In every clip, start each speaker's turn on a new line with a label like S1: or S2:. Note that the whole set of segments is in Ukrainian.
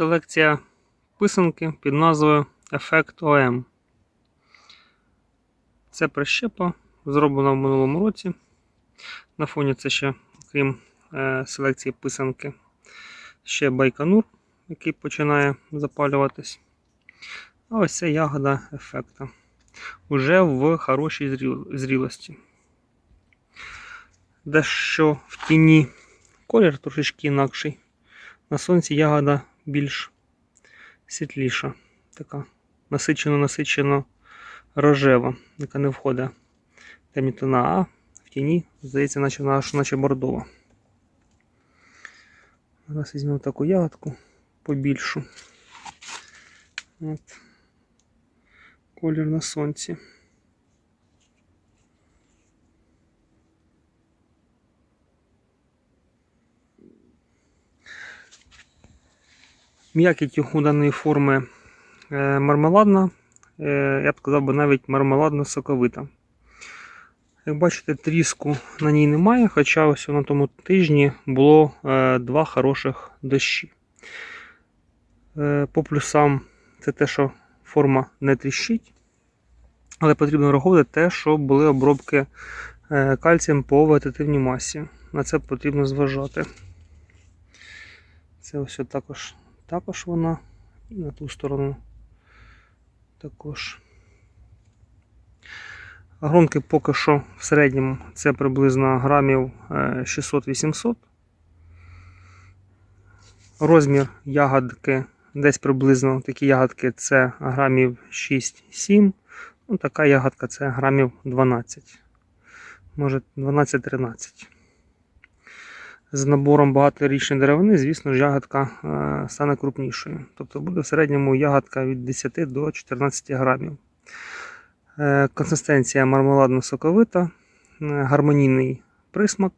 S1: Селекція писанки під назвою Ефект ОМ. Це прищепа, зроблена в минулому році. На фоні це ще, крім е, селекції писанки, ще байконур, який починає запалюватись. А ось це ягода ефекта. Уже в хорошій зрілості. Дещо в тіні колір трошечки інакший. На сонці ягода більш світліша. Така насичено-насичено рожева, яка не входить темні тона, а в тіні, здається, наче, наш- наче бордова. Зараз візьмемо таку ягодку побільшу. От. Колір на сонці. М'якість у даної форми е, мармеладна, е, я б сказав би навіть мармеладно-соковита. Як бачите, тріску на ній немає, хоча ось на тому тижні було е, два хороших дощі. По плюсам це те, що форма не тріщить, але потрібно враховувати те, що були обробки кальцієм по вегетативній масі. На це потрібно зважати. Це ось також, також вона. І на ту сторону також. Гронки поки що в середньому це приблизно грамів е, 600-800. Розмір ягодки десь приблизно такі ягодки це грамів 6-7. Ну, така ягодка це грамів 12. Може 12-13. З набором багаторічної деревини, звісно ж, ягодка е, стане крупнішою. Тобто буде в середньому ягодка від 10 до 14 грамів. Е, Консистенція мармеладно-соковита, е, гармонійний присмак,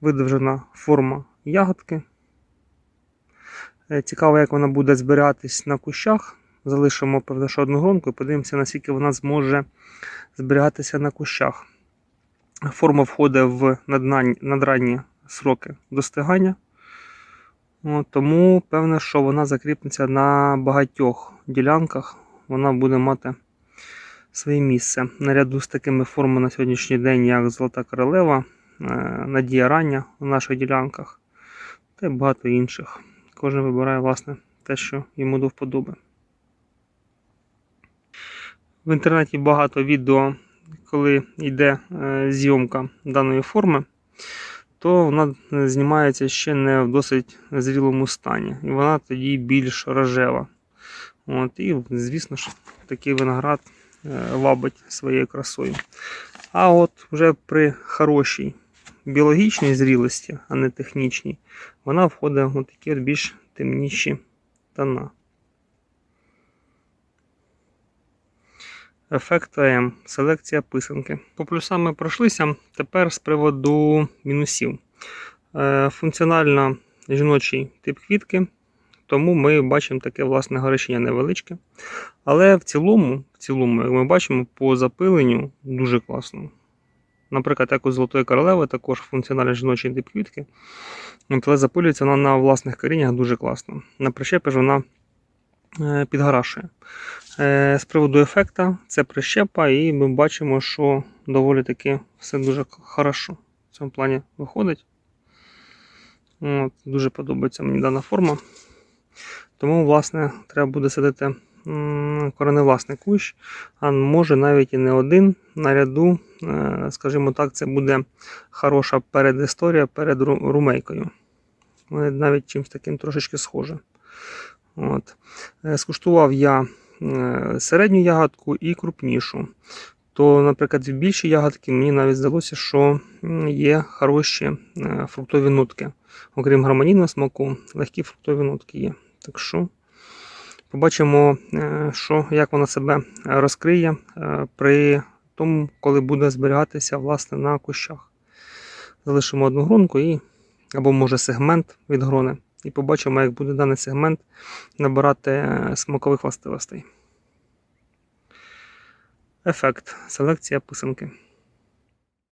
S1: видовжена форма ягодки. Цікаво, як вона буде зберігатись на кущах. Залишимо певно, що одну гронку і подивимося, наскільки вона зможе зберігатися на кущах. Форма входить в надранні сроки достигання. Тому певне, що вона закріпнеться на багатьох ділянках. Вона буде мати своє місце. Наряду з такими формами на сьогоднішній день, як Золота Королева, е, Надія Рання на наших ділянках та й багато інших. Кожен вибирає власне те, що йому до вподоби. В інтернеті багато відео, коли йде е, зйомка даної форми, то вона знімається ще не в досить зрілому стані. І вона тоді більш рожева. От, і, звісно ж, такий виноград е, вабить своєю красою. А от вже при хорошій біологічній зрілості, а не технічній, вона входить в такі от більш темніші тона. Ефект АМ. Селекція писанки. По плюсам ми пройшлися. Тепер з приводу мінусів. Е, Функціонально жіночий тип квітки, тому ми бачимо таке власне горищення невеличке. Але в цілому, в цілому, як ми бачимо, по запиленню дуже класно. Наприклад, як у Золотої королеви, також функціональний жіночий тип квітки. Але запилюється вона на власних коріннях дуже класно. На прищепі ж вона е, підгарашує. Е, З приводу ефекта, це прищепа, і ми бачимо, що доволі таки все дуже хорошо в цьому плані виходить. От, дуже подобається мені дана форма. Тому, власне, треба буде садити кореневласний кущ, а може навіть і не один наряду. Е, Скажімо так, це буде хороша передісторія перед румейкою. Навіть чимось таким трошечки схоже. От. Е, Скуштував я е, середню ягодку і крупнішу. То, наприклад, в більшій ягодки мені навіть здалося, що є хороші е, фруктові нотки. Окрім гармонійного смаку, легкі фруктові нотки є. Так що побачимо, е, що, як вона себе розкриє е, при тому, коли буде зберігатися власне, на кущах. Залишимо одну гронку і, або може сегмент від грони. І побачимо, як буде даний сегмент набирати е, смакових властивостей. Ефект. Селекція писанки.